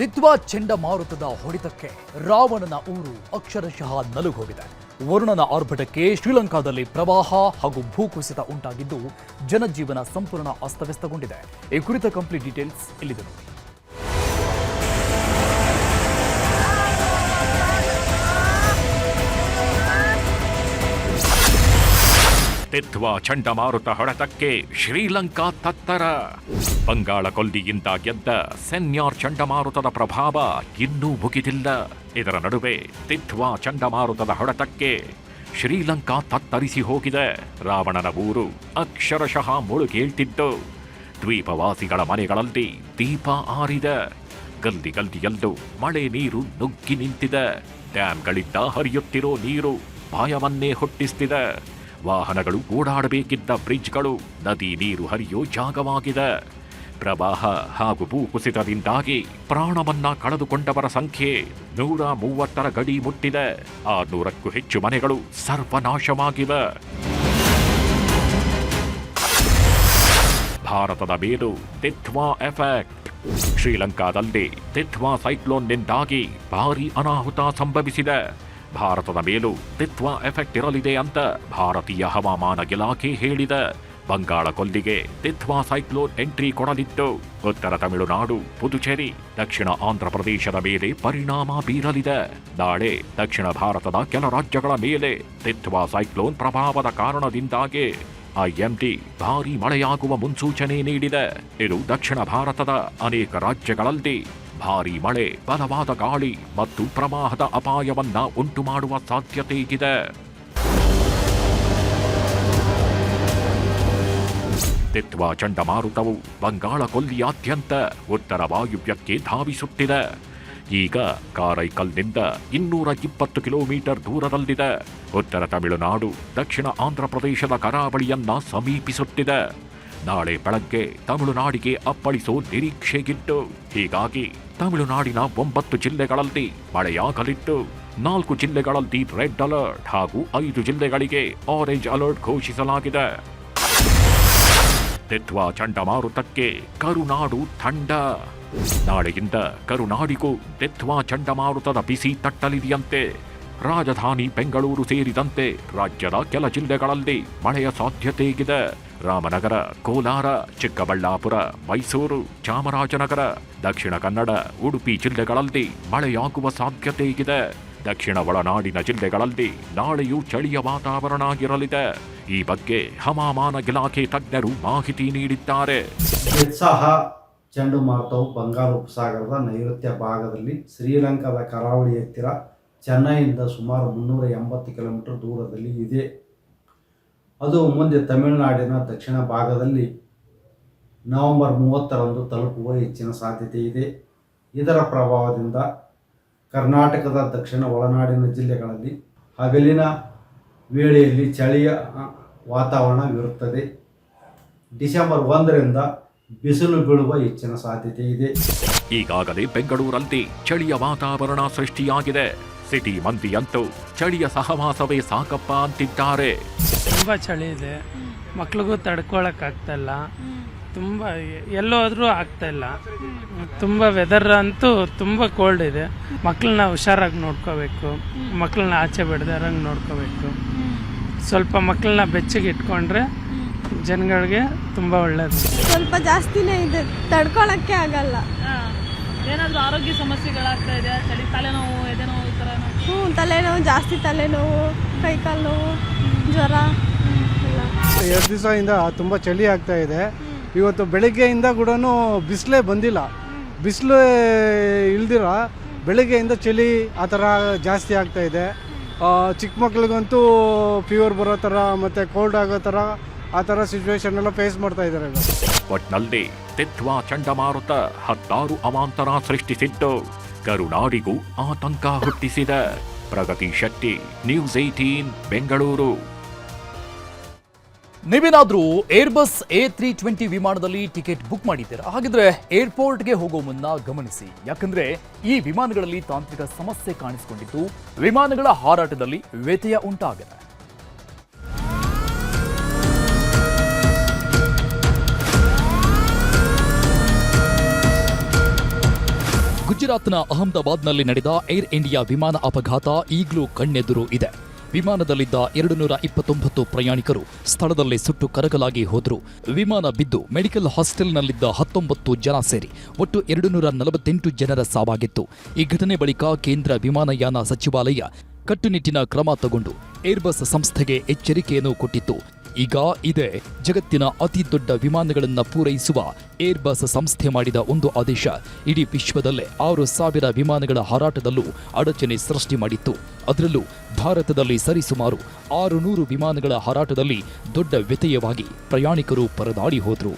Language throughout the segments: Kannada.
ದಿತ್ವಾ ಚಂಡಮಾರುತದ ಹೊಡೆತಕ್ಕೆ ರಾವಣನ ಊರು ಅಕ್ಷರಶಃ ನಲುಗೋಗಿದೆ. ವರುಣನ ಆರ್ಭಟಕ್ಕೆ ಶ್ರೀಲಂಕಾದಲ್ಲಿ ಪ್ರವಾಹ ಹಾಗೂ ಭೂಕುಸಿತ ಉಂಟಾಗಿದ್ದು, ಜನಜೀವನ ಸಂಪೂರ್ಣ ಅಸ್ತವ್ಯಸ್ತಗೊಂಡಿದೆ. ಈ ಕುರಿತ ಕಂಪ್ಲೀಟ್ ಡೀಟೇಲ್ಸ್ ಇಲ್ಲಿದೆ ತಿತ್ವಾ ಚಂಡಮಾರುತ ಹೊಡೆತಕ್ಕೆ ಶ್ರೀಲಂಕಾ ತತ್ತರ. ಬಂಗಾಳ ಕೊಲ್ಲಿಯಿಂದ ಗೆದ್ದ ಸೆನ್ಯಾರ್ ಚಂಡಮಾರುತದ ಪ್ರಭಾವ ಇನ್ನೂ ಮುಗಿದಿಲ್ಲ. ಇದರ ನಡುವೆ ತಿತ್ವಾ ಚಂಡಮಾರುತದ ಹೊಡೆತಕ್ಕೆ ಶ್ರೀಲಂಕಾ ತತ್ತರಿಸಿ ಹೋಗಿದೆ. ರಾವಣನ ಊರು ಅಕ್ಷರಶಃ ಮುಳುಗೇಳ್ತಿದ್ದು ದ್ವೀಪವಾಸಿಗಳ ಮನೆಗಳಲ್ಲಿ ದೀಪ ಆರಿದ. ಗಲ್ಲಿ ಗಲ್ಲಿಯಲ್ಲೂ ಮಳೆ ನೀರು ನುಗ್ಗಿ ನಿಂತಿದೆ. ಡ್ಯಾಂಗಳಿಂದ ಹರಿಯುತ್ತಿರೋ ನೀರು ಭಯವನ್ನೇ ಹುಟ್ಟಿಸ್ತಿದೆ. ವಾಹನಗಳು ಓಡಾಡಬೇಕಿದ್ದ ಬ್ರಿಡ್ಜ್ಗಳು ನದಿ ನೀರು ಹರಿಯೋ ಜಾಗವಾಗಿದೆ. ಪ್ರವಾಹ ಹಾಗೂ ಭೂಕುಸಿತದಿಂದಾಗಿ ಪ್ರಾಣವನ್ನ ಕಳೆದುಕೊಂಡವರ ಸಂಖ್ಯೆ ನೂರ ಮೂವತ್ತರ ಗಡಿ ಮುಟ್ಟಿದೆ. ಆರ್ನೂರಕ್ಕೂ ಹೆಚ್ಚು ಮನೆಗಳು ಸರ್ವನಾಶವಾಗಿವೆ. ಭಾರತದ ಮೇಲೂ ತಿತ್ವಾ ಎಫೆಕ್ಟ್. ಶ್ರೀಲಂಕಾದಲ್ಲಿ ತಿತ್ವಾ ಸೈಕ್ಲೋನ್ನಿಂದಾಗಿ ಭಾರಿ ಅನಾಹುತ ಸಂಭವಿಸಿದೆ. ಭಾರತದ ಮೇಲೂ ತಿತ್ವಾ ಎಫೆಕ್ಟ್ ಇರಲಿದೆ ಅಂತ ಭಾರತೀಯ ಹವಾಮಾನ ಇಲಾಖೆ ಹೇಳಿದೆ. ಬಂಗಾಳ ಕೊಲ್ಲಿಗೆ ತಿತ್ವಾ ಸೈಕ್ಲೋನ್ ಎಂಟ್ರಿ ಕೊಡಲಿದ್ದು ಉತ್ತರ ತಮಿಳುನಾಡು, ಪುದುಚೇರಿ, ದಕ್ಷಿಣ ಆಂಧ್ರ ಪ್ರದೇಶದ ಮೇಲೆ ಪರಿಣಾಮ ಬೀರಲಿದೆ. ನಾಳೆ ದಕ್ಷಿಣ ಭಾರತದ ಕೆಲ ರಾಜ್ಯಗಳ ಮೇಲೆ ತಿತ್ವಾ ಸೈಕ್ಲೋನ್ ಪ್ರಭಾವದ ಕಾರಣದಿಂದಾಗಿ ಐಎಂಟಿ ಭಾರೀ ಮಳೆಯಾಗುವ ಮುನ್ಸೂಚನೆ ನೀಡಿದೆ. ಇದು ದಕ್ಷಿಣ ಭಾರತದ ಅನೇಕ ರಾಜ್ಯಗಳಲ್ಲಿ ಭಾರೀ ಮಳೆ, ಬಲವಾದ ಗಾಳಿ ಮತ್ತು ಪ್ರವಾಹದ ಅಪಾಯವನ್ನ ಉಂಟು ಮಾಡುವ ಸಾಧ್ಯತೆ ಇದೆ ತಿತ್ವಾ ಚಂಡಮಾರುತವು ಬಂಗಾಳ ಕೊಲ್ಲಿಯಾದ್ಯಂತ ಉತ್ತರ ವಾಯುವ್ಯಕ್ಕೆ ಧಾವಿಸುತ್ತಿದೆ. ಈಗ ಕಾರೈಕಲ್ನಿಂದ ಇನ್ನೂರ ಇಪ್ಪತ್ತು ಕಿಲೋಮೀಟರ್ ದೂರದಲ್ಲಿದೆ. ಉತ್ತರ ತಮಿಳುನಾಡು, ದಕ್ಷಿಣ ಆಂಧ್ರ ಪ್ರದೇಶದ ಕರಾವಳಿಯನ್ನ ಸಮೀಪಿಸುತ್ತಿದೆ. ನಾಳೆ ಬೆಳಗ್ಗೆ ತಮಿಳುನಾಡಿಗೆ ಅಪ್ಪಳಿಸೋ ನಿರೀಕ್ಷೆಗಿತ್ತು ಹೀಗಾಗಿ ತಮಿಳುನಾಡಿನ ಒಂಬತ್ತು ಜಿಲ್ಲೆಗಳಲ್ಲಿ ಮಳೆಯಾಗಲಿದ್ದು, ನಾಲ್ಕು ಜಿಲ್ಲೆಗಳಲ್ಲಿ ರೆಡ್ ಅಲರ್ಟ್ ಹಾಗೂ ಐದು ಜಿಲ್ಲೆಗಳಿಗೆ ಆರೆಂಜ್ ಅಲರ್ಟ್ ಘೋಷಿಸಲಾಗಿದೆ. ತಿತ್ವಾ ಚಂಡಮಾರುತಕ್ಕೆ ಕರುನಾಡು ತಂಡ. ನಾಳೆಯಿಂದ ಕರುನಾಡಿಗೂ ತಿತ್ವಾ ಚಂಡಮಾರುತದ ಬಿಸಿ ತಟ್ಟಲಿದೆಯಂತೆ. ರಾಜಧಾನಿ ಬೆಂಗಳೂರು ಸೇರಿದಂತೆ ರಾಜ್ಯದ ಕೆಲ ಜಿಲ್ಲೆಗಳಲ್ಲಿ ಮಳೆಯ ಸಾಧ್ಯತೆ ಇದೆ. ರಾಮನಗರ, ಕೋಲಾರ, ಚಿಕ್ಕಬಳ್ಳಾಪುರ, ಮೈಸೂರು, ಚಾಮರಾಜನಗರ, ದಕ್ಷಿಣ ಕನ್ನಡ, ಉಡುಪಿ ಜಿಲ್ಲೆಗಳಲ್ಲಿ ಮಳೆಯಾಗುವ ಸಾಧ್ಯತೆ ಇದೆ. ದಕ್ಷಿಣ ಒಳನಾಡಿನ ಜಿಲ್ಲೆಗಳಲ್ಲಿ ನಾಳೆಯೂ ಚಳಿಯ ವಾತಾವರಣ ಇರಲಿದೆ. ಈ ಬಗ್ಗೆ ಹವಾಮಾನ ಇಲಾಖೆ ತಜ್ಞರು ಮಾಹಿತಿ ನೀಡಿದ್ದಾರೆ. ಉತ್ಸಾಹ ಚಂಡಮಾರುತವು ಬಂಗಾಳ ಉಪಸಾಗರದ ನೈಋತ್ಯ ಭಾಗದಲ್ಲಿ ಶ್ರೀಲಂಕಾದ ಕರಾವಳಿ ಹತ್ತಿರ ಚೆನ್ನೈಯಿಂದ ಸುಮಾರು ಮುನ್ನೂರ ಎಂಬತ್ತು ಕಿಲೋಮೀಟರ್ ದೂರದಲ್ಲಿ ಇದೆ. ಅದು ಮುಂದೆ ತಮಿಳುನಾಡಿನ ದಕ್ಷಿಣ ಭಾಗದಲ್ಲಿ ನವೆಂಬರ್ ಮೂವತ್ತರಂದು ತಲುಪುವ ಹೆಚ್ಚಿನ ಸಾಧ್ಯತೆ ಇದೆ. ಇದರ ಪ್ರಭಾವದಿಂದ ಕರ್ನಾಟಕದ ದಕ್ಷಿಣ ಒಳನಾಡಿನ ಜಿಲ್ಲೆಗಳಲ್ಲಿ ಹಗಲಿನ ವೇಳೆಯಲ್ಲಿ ಚಳಿಯ ವಾತಾವರಣವಿರುತ್ತದೆ ಡಿಸೆಂಬರ್ ಒಂದರಿಂದ ಬಿಸಿಲು ಬೀಳುವ ಹೆಚ್ಚಿನ ಸಾಧ್ಯತೆ ಇದೆ. ಈಗಾಗಲೇ ಬೆಂಗಳೂರಲ್ಲಿ ಚಳಿಯ ವಾತಾವರಣ ಸೃಷ್ಟಿಯಾಗಿದೆ. ಸಿಟಿ ಮಂದಿಯಂತೂ ಚಳಿಯ ಸಹವಾಸವೇ ಸಾಕಪ್ಪ ಅಂತಿದ್ದಾರೆ. ತುಂಬ ಚಳಿ ಇದೆ. ಮಕ್ಳಿಗೂ ತಡ್ಕೊಳಕ್ಕಾಗ್ತಾಯಿಲ್ಲ ತುಂಬ ಎಲ್ಲೋದ್ರೂ ಆಗ್ತಾಯಿಲ್ಲ ತುಂಬ ವೆದರ್ ಅಂತೂ ತುಂಬ ಕೋಲ್ಡ್ ಇದೆ. ಮಕ್ಕಳನ್ನ ಹುಷಾರಾಗಿ ನೋಡ್ಕೋಬೇಕು. ಮಕ್ಕಳನ್ನ ಆಚೆ ಬಿಡದಾರಂಗ್ ನೋಡ್ಕೋಬೇಕು. ಸ್ವಲ್ಪ ಮಕ್ಕಳನ್ನ ಬೆಚ್ಚಗೆ ಇಟ್ಕೊಂಡ್ರೆ ಜನಗಳಿಗೆ ತುಂಬ ಒಳ್ಳೇದು. ಸ್ವಲ್ಪ ಜಾಸ್ತಿನೇ ಇದೆ. ತಡ್ಕೊಳಕ್ಕೆ ಆಗಲ್ಲ. ಏನಾದರೂ ಆರೋಗ್ಯ ಸಮಸ್ಯೆಗಳಾಗ್ತಾ ಇದೆ ಚಳಿ ತಲೆನೋವು ಎದೆನೋವು ಈ ಥರ ಹ್ಞೂ ತಲೆನೋವು ಜಾಸ್ತಿ ತಲೆನೋವು ಕೈಕಾಲು ನೋವು ಜ್ವರ ಎರಡು ದಿವಸದಿಂದ ತುಂಬ ಚಳಿ ಆಗ್ತಾ ಇದೆ. ಇವತ್ತು ಬೆಳಿಗ್ಗೆಯಿಂದ ಕೂಡ ಬಿಸಿಲೇ ಬಂದಿಲ್ಲ. ಬಿಸಿಲು ಇಲ್ದಿರ ಬೆಳಿಗ್ಗೆಯಿಂದ ಚಳಿ ಆ ಥರ ಜಾಸ್ತಿ ಆಗ್ತಾ ಇದೆ. ಚಿಕ್ಕ ಮಕ್ಳಿಗಂತೂ ಫೀವರ್ ಬರೋ ಥರ ಮತ್ತು ಕೋಲ್ಡ್ ಆಗೋ ಥರ ಆ ಥರ ಸಿಚುವೇಶನ್ ಎಲ್ಲ ಫೇಸ್ ಮಾಡ್ತಾ ಇದ್ದಾರೆ ಒಟ್ನಲ್ಲಿ ತಿತ್ವಾ ಚಂಡಮಾರುತ ಹತ್ತಾರು ಅವಾಂತರ ಸೃಷ್ಟಿಸಿದ್ದು ಕರುನಾಡಿಗೂ ಆತಂಕ ಹುಟ್ಟಿಸಿದೆ. Pragati Shetty news eighteen Bengaluru. ನೀವೇನಾದರೂ ಏರ್ಬಸ್ ಎ ತ್ರೀ ಟ್ವೆಂಟಿ ವಿಮಾನದಲ್ಲಿ ಟಿಕೆಟ್ ಬುಕ್ ಮಾಡಿದ್ದೀರಾ? ಹಾಗಿದ್ರೆ ಏರ್ಪೋರ್ಟ್ಗೆ ಹೋಗೋ ಮುನ್ನ ಗಮನಿಸಿ. ಯಾಕಂದ್ರೆ ಈ ವಿಮಾನಗಳಲ್ಲಿ ತಾಂತ್ರಿಕ ಸಮಸ್ಯೆ ಕಾಣಿಸಿಕೊಂಡಿದ್ದು ವಿಮಾನಗಳ ಹಾರಾಟದಲ್ಲಿ ವ್ಯತ್ಯಯ ಉಂಟಾಗಿದೆ. ಗುಜರಾತ್ನ ಅಹಮದಾಬಾದ್ನಲ್ಲಿ ನಡೆದ ಏರ್ ಇಂಡಿಯಾ ವಿಮಾನ ಅಪಘಾತ ಈಗಲೂ ಕಣ್ಣೆದುರು ಇದೆ. ವಿಮಾನದಲ್ಲಿದ್ದ ಎರಡು ನೂರ ಇಪ್ಪತ್ತೊಂಬತ್ತು ಪ್ರಯಾಣಿಕರು ಸ್ಥಳದಲ್ಲಿ ಸುಟ್ಟು ಕರಗಲಾಗಿ ಹೋದರು. ವಿಮಾನ ಬಿದ್ದು ಮೆಡಿಕಲ್ ಹಾಸ್ಟೆಲ್ನಲ್ಲಿದ್ದ ಹತ್ತೊಂಬತ್ತು ಜನ ಸೇರಿ ಒಟ್ಟು ಎರಡು ನೂರ ನಲವತ್ತೆಂಟು ಜನರ ಸಾವಾಗಿತ್ತು. ಈ ಘಟನೆ ಬಳಿಕ ಕೇಂದ್ರ ವಿಮಾನಯಾನ ಸಚಿವಾಲಯ ಕಟ್ಟುನಿಟ್ಟಿನ ಕ್ರಮ ತಗೊಂಡು ಏರ್ಬಸ್ ಸಂಸ್ಥೆಗೆ ಎಚ್ಚರಿಕೆಯನ್ನು ಕೊಟ್ಟಿತ್ತು. ಈಗ ಇದೇ ಜಗತ್ತಿನ ಅತಿ ದೊಡ್ಡ ವಿಮಾನಗಳನ್ನು ಪೂರೈಸುವ ಏರ್ಬಸ್ ಸಂಸ್ಥೆ ಮಾಡಿದ ಒಂದು ಆದೇಶ. ಇಡೀ ವಿಶ್ವದಲ್ಲೇ ಆರು ಸಾವಿರ ವಿಮಾನಗಳ ಹಾರಾಟದಲ್ಲೂ ಅಡಚಣೆ ಸೃಷ್ಟಿ ಮಾಡಿತ್ತು. ಅದರಲ್ಲೂ ಭಾರತದಲ್ಲಿ ಸರಿಸುಮಾರು ಆರು ನೂರು ವಿಮಾನಗಳ ಹಾರಾಟದಲ್ಲಿ ದೊಡ್ಡ ವ್ಯತ್ಯಯವಾಗಿ ಪ್ರಯಾಣಿಕರು ಪರದಾಡಿ ಹೋದರು.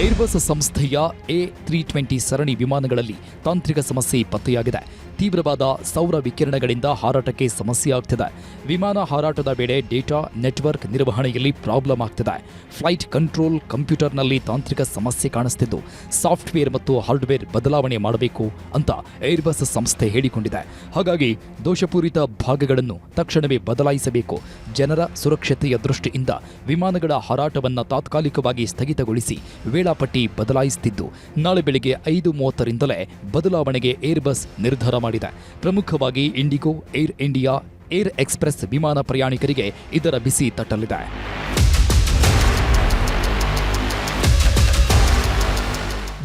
ಏರ್ಬಸ್ ಸಂಸ್ಥೆಯ ಎ ತ್ರೀ ಟ್ವೆಂಟಿ ಸರಣಿ ವಿಮಾನಗಳಲ್ಲಿ ತಾಂತ್ರಿಕ ಸಮಸ್ಯೆ ಪತ್ತೆಯಾಗಿದೆ. ತೀವ್ರವಾದ ಸೌರ ವಿಕಿರಣಗಳಿಂದ ಹಾರಾಟಕ್ಕೆ ಸಮಸ್ಯೆ ಆಗ್ತಿದೆ. ವಿಮಾನ ಹಾರಾಟದ ವೇಳೆ ಡೇಟಾ ನೆಟ್ವರ್ಕ್ ನಿರ್ವಹಣೆಯಲ್ಲಿ ಪ್ರಾಬ್ಲಮ್ ಆಗ್ತಿದೆ. ಫ್ಲೈಟ್ ಕಂಟ್ರೋಲ್ ಕಂಪ್ಯೂಟರ್ನಲ್ಲಿ ತಾಂತ್ರಿಕ ಸಮಸ್ಯೆ ಕಾಣಿಸ್ತಿದ್ದು. ಸಾಫ್ಟ್ವೇರ್ ಮತ್ತು ಹಾರ್ಡ್ವೇರ್ ಬದಲಾವಣೆ ಮಾಡಬೇಕು ಅಂತ ಏರ್ಬಸ್ ಸಂಸ್ಥೆ ಹೇಳಿಕೊಂಡಿದೆ. ಹಾಗಾಗಿ ದೋಷಪೂರಿತ ಭಾಗಗಳನ್ನು ತಕ್ಷಣವೇ ಬದಲಾಯಿಸಬೇಕು. ಜನರ ಸುರಕ್ಷತೆಯ ದೃಷ್ಟಿಯಿಂದ ವಿಮಾನಗಳ ಹಾರಾಟವನ್ನು ತಾತ್ಕಾಲಿಕವಾಗಿ ಸ್ಥಗಿತಗೊಳಿಸಿ ವೇಳಾಪಟ್ಟಿ ಬದಲಾಯಿಸುತ್ತಿದ್ದು ನಾಳೆ ಬೆಳಿಗ್ಗೆ ಐದು ಮೂವತ್ತರಿಂದಲೇ ಬದಲಾವಣೆಗೆ ಏರ್ಬಸ್ ನಿರ್ಧಾರ ಮಾಡಿದೆ. ಪ್ರಮುಖವಾಗಿ IndiGo Air India Air Express ವಿಮಾನ ಪ್ರಯಾಣಿಕರಿಗೆ ಇದರ ಬಿಸಿ ತಟ್ಟಲಿದೆ.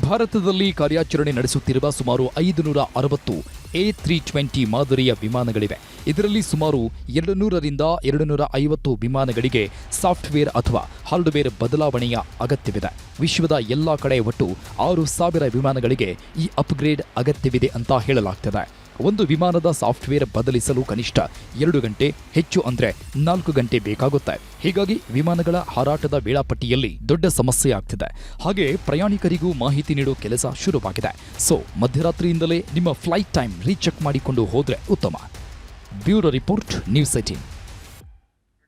ಭಾರತದಲ್ಲಿ ಕಾರ್ಯಾಚರಣೆ ನಡೆಸುತ್ತಿರುವ ಸುಮಾರು ಐದು ನೂರ ಅರವತ್ತು ಎ ತ್ರೀ ಟ್ವೆಂಟಿ ಮಾದರಿಯ ವಿಮಾನಗಳಿವೆ. ಇದರಲ್ಲಿ ಸುಮಾರು ಎರಡು ನೂರರಿಂದ ಎರಡು ನೂರ ಐವತ್ತು ವಿಮಾನಗಳಿಗೆ ಸಾಫ್ಟ್ವೇರ್ ಅಥವಾ ಹಾರ್ಡ್ವೇರ್ ಬದಲಾವಣೆಯ ಅಗತ್ಯವಿದೆ. ವಿಶ್ವದ ಎಲ್ಲ ಕಡೆ ಒಟ್ಟು ಆರು ಸಾವಿರ ವಿಮಾನಗಳಿಗೆ ಈ ಅಪ್ಗ್ರೇಡ್ ಅಗತ್ಯವಿದೆ ಅಂತ ಹೇಳಲಾಗ್ತಿದೆ. ಒಂದು ವಿಮಾನದ ಸಾಫ್ಟ್ವೇರ್ ಬದಲಿಸಲು ಕನಿಷ್ಠ ಎರಡು ಗಂಟೆ, ಹೆಚ್ಚು ಅಂದ್ರೆ ನಾಲ್ಕು ಗಂಟೆ ಬೇಕಾಗುತ್ತೆ. ಹೀಗಾಗಿ ವಿಮಾನಗಳ ಹಾರಾಟದ ವೇಳಾಪಟ್ಟಿಯಲ್ಲಿ ದೊಡ್ಡ ಸಮಸ್ಯೆ ಆಗ್ತಿದೆ. ಹಾಗೆ ಪ್ರಯಾಣಿಕರಿಗೂ ಮಾಹಿತಿ ನೀಡೋ ಕೆಲಸ ಶುರುವಾಗಿದೆ. ಸೊ ಮಧ್ಯರಾತ್ರಿಯಿಂದಲೇ ನಿಮ್ಮ ಫ್ಲೈಟ್ ಟೈಮ್ ರೀಚೆಕ್ ಮಾಡಿಕೊಂಡು ಹೋದ್ರೆ ಉತ್ತಮ. Bureau report, news eighteen